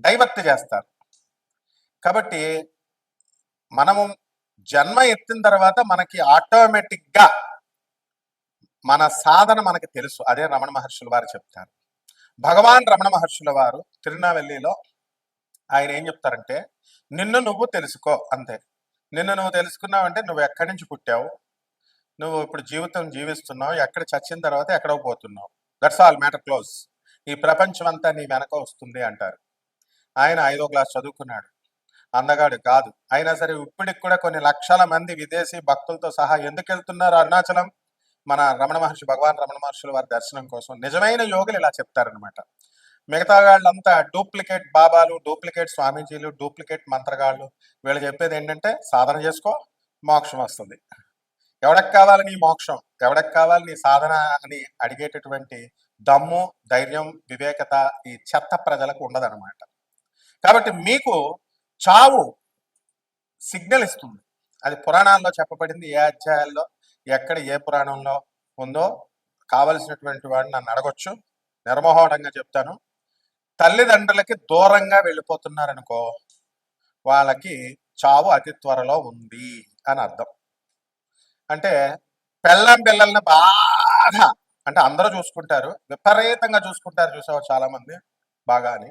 Divert చేస్తారు. కాబట్టి మనము జన్మ ఎత్తిన తర్వాత మనకి ఆటోమేటిక్గా మన సాధన మనకి తెలుసు. అదే రమణ మహర్షుల వారు చెప్తారు. భగవాన్ రమణ మహర్షుల వారు తిరునావెల్లిలో ఆయన ఏం చెప్తారంటే నిన్ను నువ్వు తెలుసుకో అంతే. నిన్ను నువ్వు తెలుసుకున్నావంటే నువ్వు ఎక్కడి నుంచి పుట్టావు? నువ్వు ఇప్పుడు జీవితం జీవిస్తున్నావు ఎక్కడ చచ్చిన తర్వాత ఎక్కడో పోతున్నావు? దట్స్ ఆల్ మ్యాటర్ క్లోజ్ ఈ ప్రపంచం అంతా నీ వెనక వస్తుంది అంటారు. ఆయన ఐదో క్లాస్ చదువుకున్నాడు. అందగాడు కాదు. అయినా సరే ఇప్పటికి కూడా కొన్ని లక్షల మంది విదేశీ భక్తులతో సహా ఎందుకు వెళ్తున్నారు అరుణాచలం? మన రమణ మహర్షి భగవాన్ రమణ మహర్షుల వారి దర్శనం కోసం నిజమైన యోగులు ఇలా చెప్తారనమాట మిగతా వాళ్ళంతా డూప్లికేట్ బాబాలు డూప్లికేట్ స్వామీజీలు డూప్లికేట్ మంత్రగాళ్ళు వీళ్ళు చెప్పేది ఏంటంటే సాధన చేసుకో మోక్షం వస్తుంది. ఎవడకు కావాలి నీ మోక్షం? ఎవడకు కావాలి నీ సాధన అని అడిగేటటువంటి దమ్ము ధైర్యం వివేకత ఈ చెత్త ప్రజలకు ఉండదన్నమాట. కాబట్టి మీకు చావు సిగ్నల్ ఇస్తుంది. అది పురాణాల్లో చెప్పబడింది. ఏ అధ్యాయాల్లో ఎక్కడ ఏ పురాణంలో ఉందో కావలసినటువంటి వాడు నన్ను అడగొచ్చు. నిర్మోహటంగా చెప్తాను. తల్లిదండ్రులకి దూరంగా వెళ్ళిపోతున్నారనుకో వాళ్ళకి చావు అతి త్వరలో ఉంది అని అర్థం. అంటే పెళ్ళం పిల్లల్ని బాగా అంటే అందరూ చూసుకుంటారు. విపరీతంగా చూసుకుంటారు చూసావు చాలామంది? బాగా అని.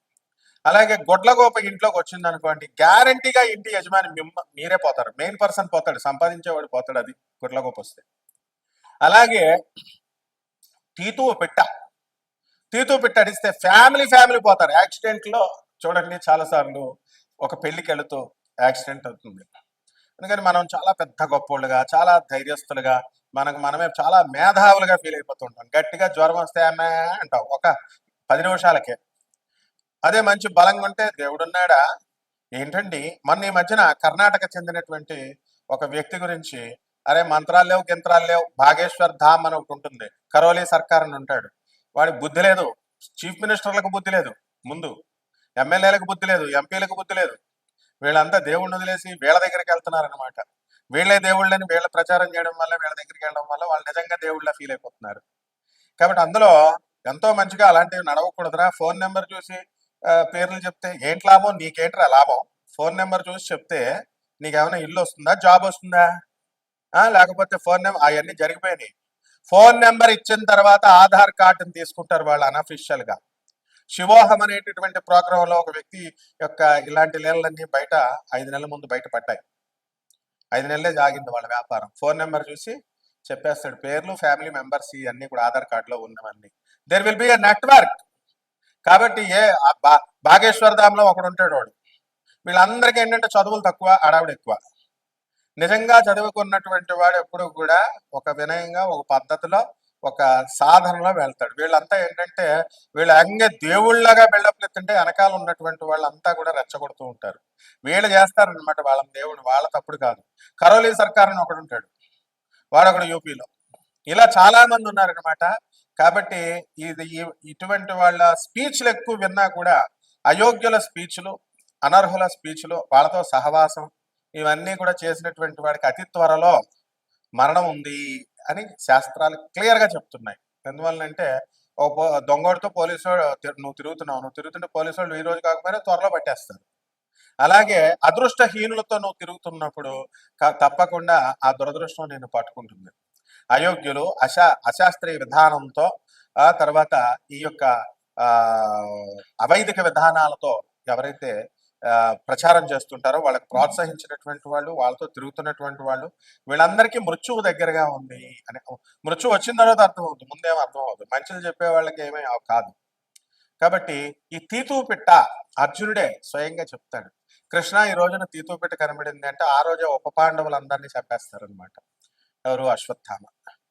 అలాగే గొడ్లగోప ఇంట్లోకి వచ్చింది అనుకోండి గ్యారంటీగా ఇంటి యజమాని మిమ్మ మీరే పోతారు. మెయిన్ పర్సన్ పోతాడు సంపాదించేవాడు పోతాడు అది గొడ్లగోప వస్తే అలాగే తీతువు పెట్ట. తీతువు పెట్ట అడిస్తే ఫ్యామిలీ ఫ్యామిలీ పోతారు. యాక్సిడెంట్లో చూడండి చాలా సార్లు ఒక పెళ్ళికి వెళుతూ యాక్సిడెంట్ అవుతుంది. అందుకని మనం చాలా పెద్ద గొప్పోళ్ళుగా చాలా ధైర్యస్తులుగా మనకు మనమే చాలా మేధావులుగా ఫీల్ అయిపోతుంటాం గట్టిగా జ్వరం వస్తే అమ్మే అంటాం ఒక పది నిమిషాలకే. అదే మంచి బలంగా ఉంటే దేవుడున్నాడా? ఏంటండి? మొన్న ఈ మధ్యన కర్ణాటక చెందినటువంటి ఒక వ్యక్తి గురించి అరే మంత్రాలు లేవు గింత్రాలు లేవు భాగేశ్వర్ ధామ్ అని ఒకటి ఉంటుంది. కరోలీ సర్కార్ అని ఉంటాడు. వాడి బుద్ధి లేదు. చీఫ్ మినిస్టర్లకు బుద్ధి లేదు. ముందు ఎమ్మెల్యేలకు బుద్ధి లేదు ఎంపీలకు బుద్ధి లేదు. వీళ్ళంతా దేవుణ్ణి వదిలేసి వీళ్ళ దగ్గరికి వెళ్తున్నారనమాట వీళ్ళే దేవుళ్ళని వీళ్ళ ప్రచారం చేయడం వల్ల వీళ్ళ దగ్గరికి వెళ్ళడం వల్ల వాళ్ళు నిజంగా దేవుళ్ళ ఫీల్ అయిపోతున్నారు. కాబట్టి అందులో ఎంతో మంచిగా అలాంటివి నడవకూడదురా. ఫోన్ నెంబర్ చూసి పేర్లు చెప్తే ఏంటి లాభం? నీకేంట్రా లాభం? ఫోన్ నెంబర్ చూసి చెప్తే నీకేమైనా ఇల్లు వస్తుందా? జాబ్ వస్తుందా? లేకపోతే ఫోన్ నెంబర్ అవన్నీ జరిగిపోయినాయి. ఫోన్ నెంబర్ ఇచ్చిన తర్వాత ఆధార్ కార్డుని తీసుకుంటారు వాళ్ళు అనఫిషియల్గా శివోహం అనేటటువంటి ప్రోగ్రామ్లో ఒక వ్యక్తి యొక్క ఇలాంటి లీలలన్నీ బయట ఐదు నెలల ముందు బయట పడ్డాయి. ఐదు నెలలే జాగింది వాళ్ళ వ్యాపారం. ఫోన్ నెంబర్ చూసి చెప్పేస్తాడు. పేర్లు ఫ్యామిలీ మెంబర్స్ ఇవన్నీ కూడా ఆధార్ కార్డులో ఉన్నవన్నీ. There will be a network కాబట్టి ఏ బా- బాగేశ్వర ధామ్లో ఒకడు ఉంటాడు వాడు. వీళ్ళందరికీ ఏంటంటే చదువులు తక్కువ అడావిడ ఎక్కువ. నిజంగా చదువుకున్నటువంటి వాడు ఎప్పుడు కూడా ఒక వినయంగా ఒక పద్ధతిలో ఒక సాధనలో వెళ్తాడు. వీళ్ళంతా ఏంటంటే వీళ్ళు అంగే దేవుళ్ళగా బిల్డప్లు ఎత్తుంటే వెనకాల ఉన్నటువంటి వాళ్ళంతా కూడా రెచ్చగొడుతూ ఉంటారు. వీళ్ళు చేస్తారనమాట వాళ్ళ దేవుడు వాళ్ళ తప్పుడు కాదు. కరోలీ సర్కార్ అని ఒకడు ఉంటాడు. వాడొకడు యూపీలో. ఇలా చాలా మంది ఉన్నారనమాట కాబట్టి ఇది ఇటువంటి వాళ్ళ స్పీచ్లు ఎక్కువ విన్నా కూడా అయోగ్యుల స్పీచ్లు అనర్హుల స్పీచ్లు వాళ్ళతో సహవాసం ఇవన్నీ కూడా చేసినటువంటి వాడికి అతి త్వరలో మరణం ఉంది అని శాస్త్రాలు క్లియర్గా చెప్తున్నాయి. ఎందువల్లంటే ఓ దొంగోడితో పోలీసు నువ్వు తిరుగుతున్నావు నువ్వు తిరుగుతుంటే పోలీసు వాళ్ళు ఈ రోజు కాకపోయినా త్వరలో పట్టేస్తారు. అలాగే అదృష్టహీనులతో నువ్వు తిరుగుతున్నప్పుడు తప్పకుండా ఆ దురదృష్టం నేను పట్టుకుంటుంది. అయోగ్యులు అశా అశాస్త్రీయ విధానంతో ఆ తర్వాత ఈ యొక్క ఆ అవైదిక విధానాలతో ఎవరైతే ఆ, ప్రచారం చేస్తుంటారో వాళ్ళకి ప్రోత్సహించినటువంటి వాళ్ళు వాళ్ళతో తిరుగుతున్నటువంటి వాళ్ళు వీళ్ళందరికీ మృత్యువు దగ్గరగా ఉంది అని మృత్యువు వచ్చిన తర్వాత అర్థమవుతుంది. ముందేమో అర్థం అవుతుంది మంచిలు చెప్పే వాళ్ళకి ఏమీ కాదు. కాబట్టి ఈ తీతూ పిట్ట అర్జునుడే స్వయంగా చెప్తాడు. కృష్ణ ఈ రోజున తీతూ పిట్ట కనబడింది అంటే ఆ రోజే ఉప పాండవులందరినీ చంపేస్తారనమాట ఎవరు? అశ్వత్థామ.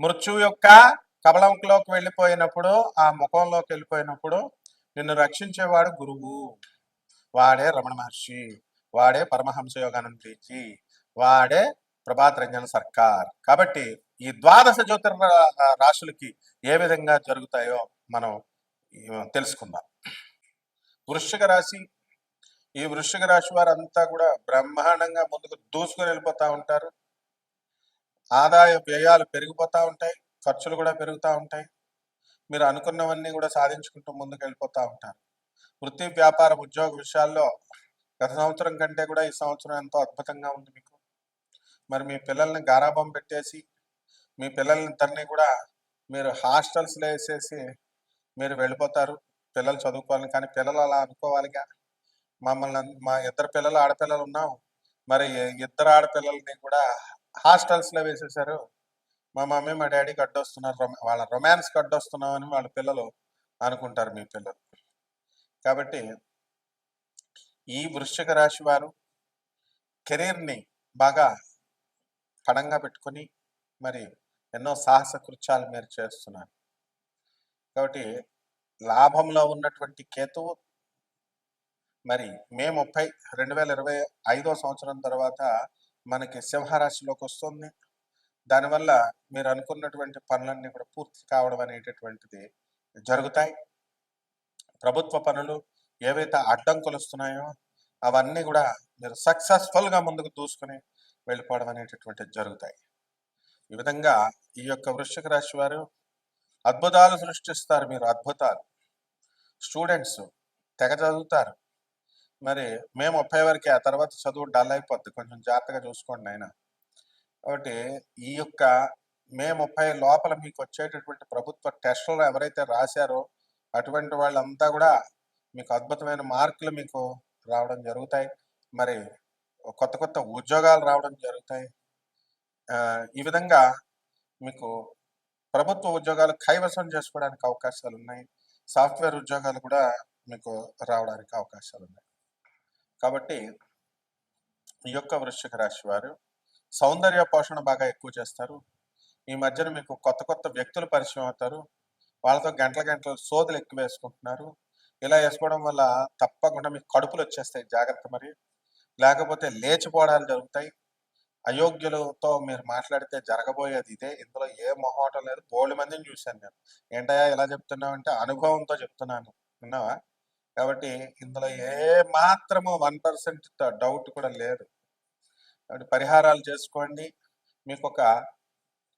మృత్యు యొక్క కబలంలోకి వెళ్ళిపోయినప్పుడు ఆ ముఖంలోకి వెళ్ళిపోయినప్పుడు నిన్ను రక్షించేవాడు గురువు. వాడే రమణ మహర్షి. వాడే పరమహంస యోగానందీజీ వాడే ప్రభాత్ రంజన్ సర్కార్. కాబట్టి ఈ ద్వాదశ జ్యోతిర్ రాశులకి ఏ విధంగా జరుగుతాయో మనం తెలుసుకుందాం. వృశ్చిక రాశి. ఈ వృశ్చిక రాశి వారంతా కూడా బ్రహ్మాండంగా ముందుకు దూసుకొని వెళ్ళిపోతా ఉంటారు. ఆదాయ వ్యయాలు పెరిగిపోతూ ఉంటాయి ఖర్చులు కూడా పెరుగుతూ ఉంటాయి. మీరు అనుకున్నవన్నీ కూడా సాధించుకుంటూ ముందుకు వెళ్ళిపోతూ ఉంటారు. వృత్తి వ్యాపారం ఉద్యోగ విషయాల్లో గత సంవత్సరం కంటే కూడా ఈ సంవత్సరం ఎంతో అద్భుతంగా ఉంది మీకు. మరి మీ పిల్లల్ని గారాబం పెట్టేసి మీ పిల్లలిద్దరినీ కూడా మీరు హాస్టల్స్లో వేసేసి మీరు వెళ్ళిపోతారు. పిల్లలు చదువుకోవాలని కానీ పిల్లలు అలా అనుకోవాలిగా మమ్మల్ని మా ఇద్దరు పిల్లలు ఆడపిల్లలు ఉన్నాం. మరి ఇద్దరు ఆడపిల్లల్ని కూడా హాస్టల్స్లో వేసేసారు మా మమ్మీ మా డాడీకి అడ్డొస్తున్నారు వాళ్ళ రొమాన్స్కి అడ్డొస్తున్నాం అని వాళ్ళ పిల్లలు అనుకుంటారు మీ పిల్లలు. కాబట్టి ఈ వృశ్చిక రాశి వారు కెరీర్ని బాగా పడంగా పెట్టుకొని మరి ఎన్నో సాహస కృత్యాలు మీరు చేస్తున్నారు. కాబట్టి లాభంలో ఉన్నటువంటి కేతువు మరి మే ముప్పై రెండు వేల ఇరవై ఐదో సంవత్సరం తర్వాత మనకి సింహరాశిలోకి వస్తుంది. దానివల్ల మీరు అనుకున్నటువంటి పనులన్నీ కూడా పూర్తి కావడం అనేటటువంటిది జరుగుతాయి. ప్రభుత్వ పనులు ఏవైతే అడ్డంకులు వస్తున్నాయో అవన్నీ కూడా మీరు సక్సెస్ఫుల్గా ముందుకు దూసుకుని వెళ్ళిపోవడం అనేటటువంటిది జరుగుతాయి. ఈ విధంగా ఈ యొక్క వృశ్చిక రాశి వారు అద్భుతాలు సృష్టిస్తారు మీరు అద్భుతాలు. స్టూడెంట్స్ తెగ చదువుతారు. మరి మే ముప్పై వరకే ఆ తర్వాత చదువు డల్ అయిపోద్ది. కొంచెం జాగ్రత్తగా చూసుకోండి ఆయన కాబట్టి ఈ యొక్క మే ముప్పై లోపల మీకు వచ్చేటటువంటి ప్రభుత్వ టెస్టులు ఎవరైతే రాశారో అటువంటి వాళ్ళంతా కూడా మీకు అద్భుతమైన మార్కులు మీకు రావడం జరుగుతాయి. మరి కొత్త కొత్త ఉద్యోగాలు రావడం జరుగుతాయి. ఈ విధంగా మీకు ప్రభుత్వ ఉద్యోగాలు కైవసం చేసుకోవడానికి అవకాశాలు ఉన్నాయి. సాఫ్ట్వేర్ ఉద్యోగాలు కూడా మీకు రావడానికి అవకాశాలు ఉన్నాయి. కాబట్టి ఈ యొక్క వృశ్చిక రాశి వారు సౌందర్య పోషణ బాగా ఎక్కువ చేస్తారు. ఈ మధ్యన మీకు కొత్త కొత్త వ్యక్తులు పరిచయం అవుతారు. వాళ్ళతో గంటల గంటల సోదులు ఎక్కువ వేసుకుంటున్నారు. ఇలా వేసుకోవడం వల్ల తప్పకుండా మీకు కడుపులు వచ్చేస్తాయి జాగ్రత్త మరి. లేకపోతే లేచిపోవడాలు జరుగుతాయి. అయోగ్యులతో మీరు మాట్లాడితే జరగబోయేది ఇదే. ఇందులో ఏ మొహోటం లేదు. బోల్డ్ మందిని చూశాను నేను. ఏంటయ్యా ఇలా చెప్తున్నావు అంటే అనుభవంతో చెప్తున్నాను. విన్నావా? కాబట్టి ఇందులో ఏ మాత్రము వన్ పర్సెంట్ డౌట్ కూడా లేదు. కాబట్టి పరిహారాలు చేసుకోండి. మీకు ఒక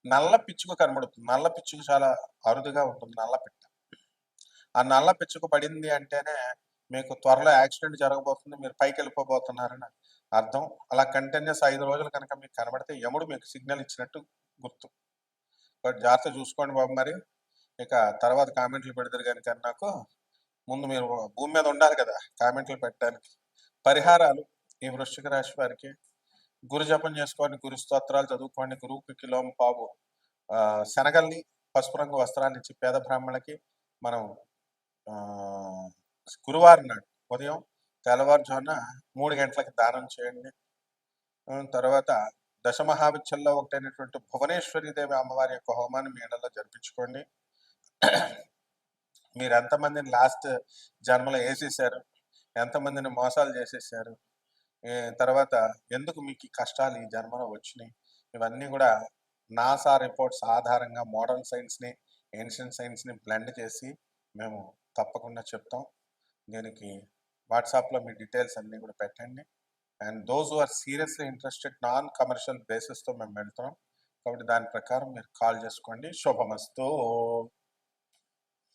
నల్ల పిచ్చుక కనబడుతుంది. నల్ల పిచ్చుకు చాలా అరుదుగా ఉంటుంది. నల్ల పిట్ట. ఆ నల్ల పిచ్చుక పడింది అంటేనే మీకు త్వరలో యాక్సిడెంట్ జరగబోతుంది. మీరు పైకి వెళ్ళిపోబోతున్నారని అర్థం. అలా కంటిన్యూస్ ఐదు రోజులు కనుక మీకు కనబడితే యముడు మీకు సిగ్నల్ ఇచ్చినట్టు గుర్తు. జాగ్రత్త చూసుకోండి బాబు మరి. ఇక తర్వాత కామెంట్లు పెడతారు కనుక నాకు ముందు మీరు భూమి మీద ఉండాలి కదా కామెంట్లు పెట్టడానికి. పరిహారాలు ఈ వృశ్చిక రాశి వారికి గురు జపం చేసుకోండి గురు స్తోత్రాలు చదువుకోండి గురువుకి కిలోం పావు. శనగల్ని పసుపు రంగు వస్త్రాన్ని ఇచ్చి పేద బ్రాహ్మణులకి మనం గురువారం నాడు ఉదయం తెల్లవారుజామున మూడు గంటలకి దానం చేయండి. తర్వాత దశమహావిచ్చల్లో ఒకటైనటువంటి భువనేశ్వరి దేవి అమ్మవారి యొక్క హోమాన్ని మేడల్లో జరిపించుకోండి. మీరు ఎంతమందిని లాస్ట్ జన్మలో వేసేసారు? ఎంతమందిని మోసాలు చేసేసారు? తర్వాత ఎందుకు మీకు కష్టాలు ఈ జన్మలో వచ్చినాయి? ఇవన్నీ కూడా నాసా రిపోర్ట్స్ ఆధారంగా మోడర్న్ సైన్స్ని ఏన్షియంట్ సైన్స్ని బ్లెండ్ చేసి మేము తప్పకుండా చెప్తాం. దీనికి వాట్సాప్లో మీ డీటెయిల్స్ అన్నీ కూడా పెట్టండి. And those are seriously interested non commercial బేసిస్తో మేము వెళ్తున్నాం. కాబట్టి దాని ప్రకారం మీరు కాల్ చేసుకోండి. శుభమస్తు.